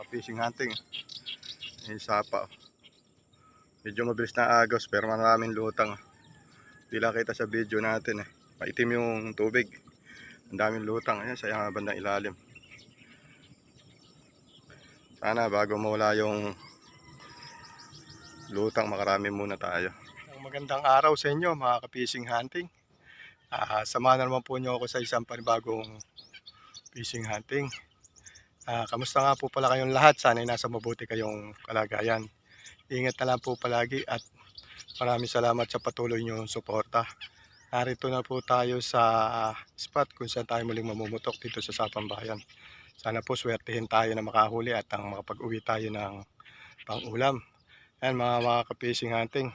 mga fishing hunting. Yung sapa. oh. Medyo mabilis na agos pero maraming lutang. Hindi lang kita sa video natin eh. Maitim yung tubig. Ang daming lutang. Ayan sa bandang ilalim. Sana bago mawala yung lutang makarami muna tayo. Magandang araw sa inyo mga ka-fishing hunting. Ah, samahan na naman po niyo ako sa isang panibagong fishing hunting. Ah, kamusta nga po pala kayong lahat? Sana'y nasa mabuti kayong kalagayan. Ingat na lang po palagi at maraming salamat sa patuloy niyong suporta. Narito na po tayo sa spot kung saan tayo muling mamumutok dito sa Sapang Bayan. Sana po swertihin tayo na makahuli at ang makapag-uwi tayo ng pang-ulam. Yan mga mga ka-fishing hunting.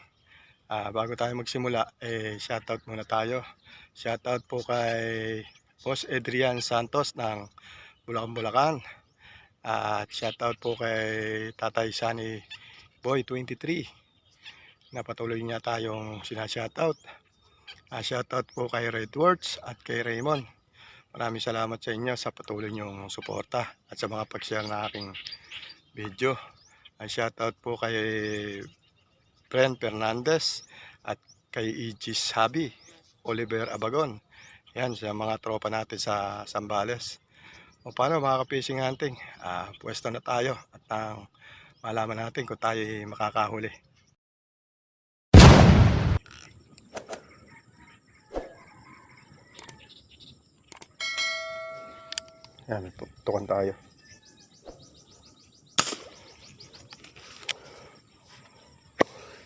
Ah, bago tayo magsimula, eh, shoutout muna tayo. Shoutout po kay Boss Adrian Santos ng Bulacan Bulacan. At shoutout po kay Tatay Sunny Boy 23 na patuloy niya tayong sinashoutout. Uh, shoutout po kay Redwords at kay Raymond. Maraming salamat sa inyo sa patuloy niyong suporta at sa mga pag-share na aking video. Uh, shoutout po kay Bren Fernandez at kay Igis Habi, Oliver Abagon. Yan sa mga tropa natin sa Sambales. O paano mga ka-fishing hunting? Ah, pwesto na tayo at ang malaman natin kung tayo ay makakahuli. Yan, tukan tayo.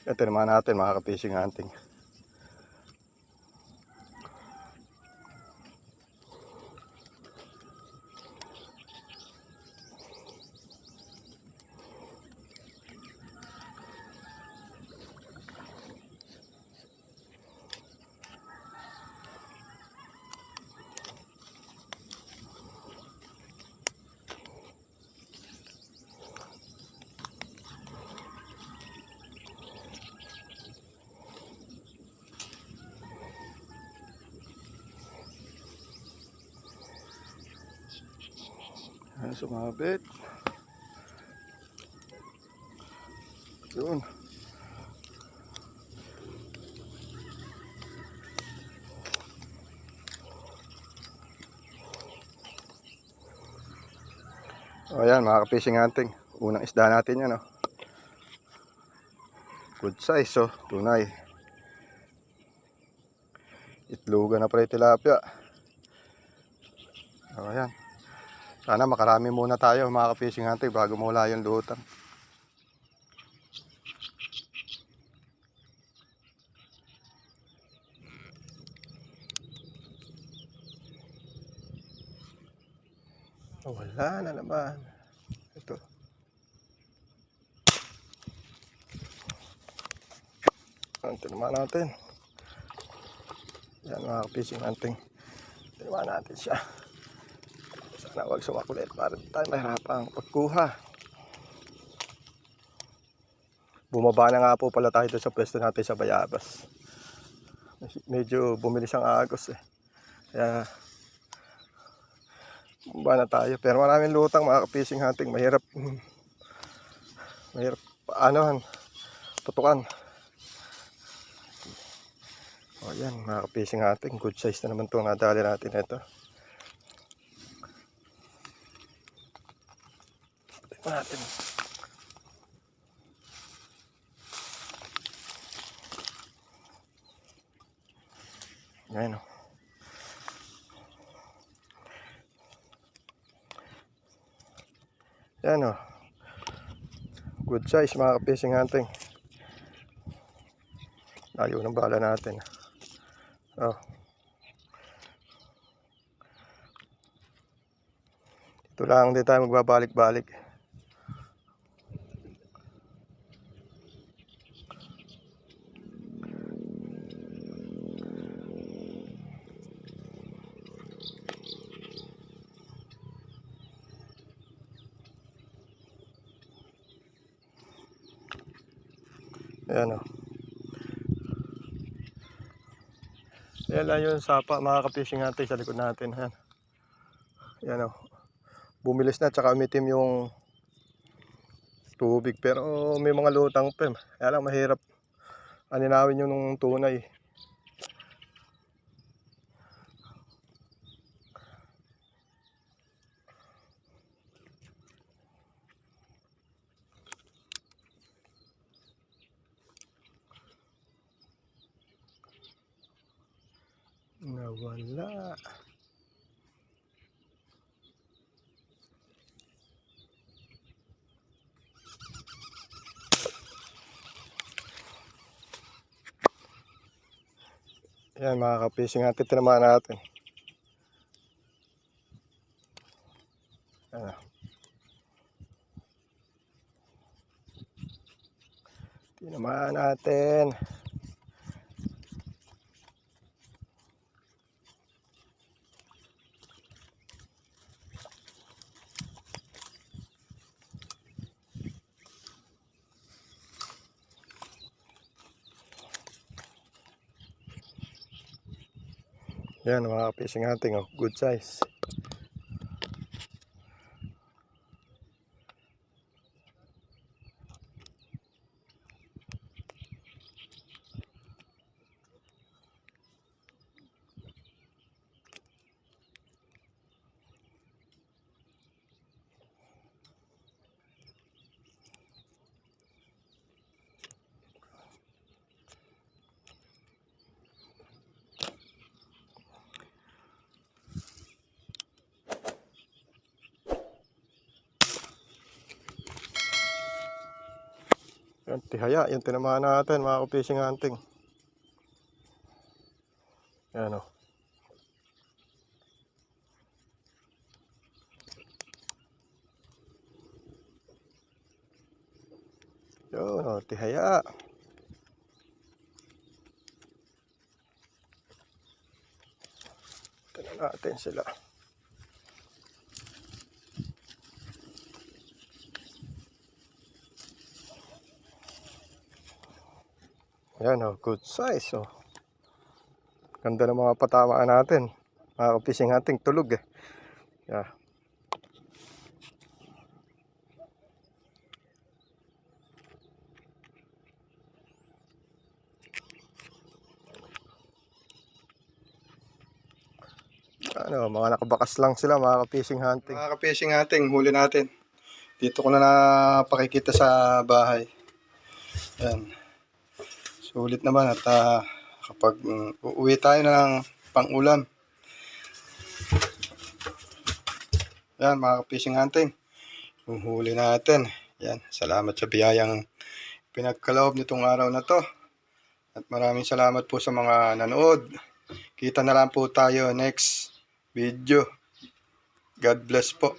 Ito naman natin mga ka-fishing hunting. Ayan, sumabit. Yun. O yan, mga ka-fishing hunting. Unang isda natin yan, oh. Good size, oh. Tunay. Itlogan na pala yung tilapia. O yan. Sana makarami muna tayo mga ka-fishing hunting bago mawala yung lutang. Oh, wala na naman. Ito. Ito naman natin. Yan mga ka-fishing hunting. Ito naman natin siya. Sana wag sumakulit para di tayo mahirapang pagkuha. Bumaba na nga po pala tayo sa pwesto natin sa Bayabas. Medyo bumilis ang agos eh. Kaya bumaba na tayo. Pero maraming lutang mga fishing hunting. Mahirap mahirap paanohan tutukan. O yan mga fishing hunting. Good size na naman ito ang natin ito. Tingnan natin. Ayan o. Ayan o. Good size mga ka-fishing hunting. Ayaw ng bala natin. Oh. Ito lang din tayo magbabalik-balik. Ayan o. Ayan lang yung sapa, mga ka-fishing natin sa likod natin. Ayan. Ayan o. Bumilis na, tsaka umitim yung tubig. Pero may mga lutang pa. eh. Kaya lang mahirap aninawin yun nung tunay. Nawala. Yan mga kapising natin tinamaan natin. Ano. Tinamaan natin. Yan mga kapising natin. Oh. Good size. Yan, tihaya. Yung tinamaan natin mga kapising hunting. Yan o. Yun o, tihaya. Tignan natin sila. Yan oh, good size oh. Ganda ng mga patamaan natin. Mga kapising ating tulog eh. Yeah. Ano, mga nakabakas lang sila mga ka-fishing hunting. Mga ka-fishing hunting, huli natin. Dito ko na napakikita sa bahay. Yan. Sulit naman at ah, kapag mm, uuwi tayo ng pang-ulam. Yan mga ka-fishing hunting. Yung huli natin. Yan. Salamat sa biyayang pinagkaloob nitong araw na to. At maraming salamat po sa mga nanood. Kita na lang po tayo next video. God bless po.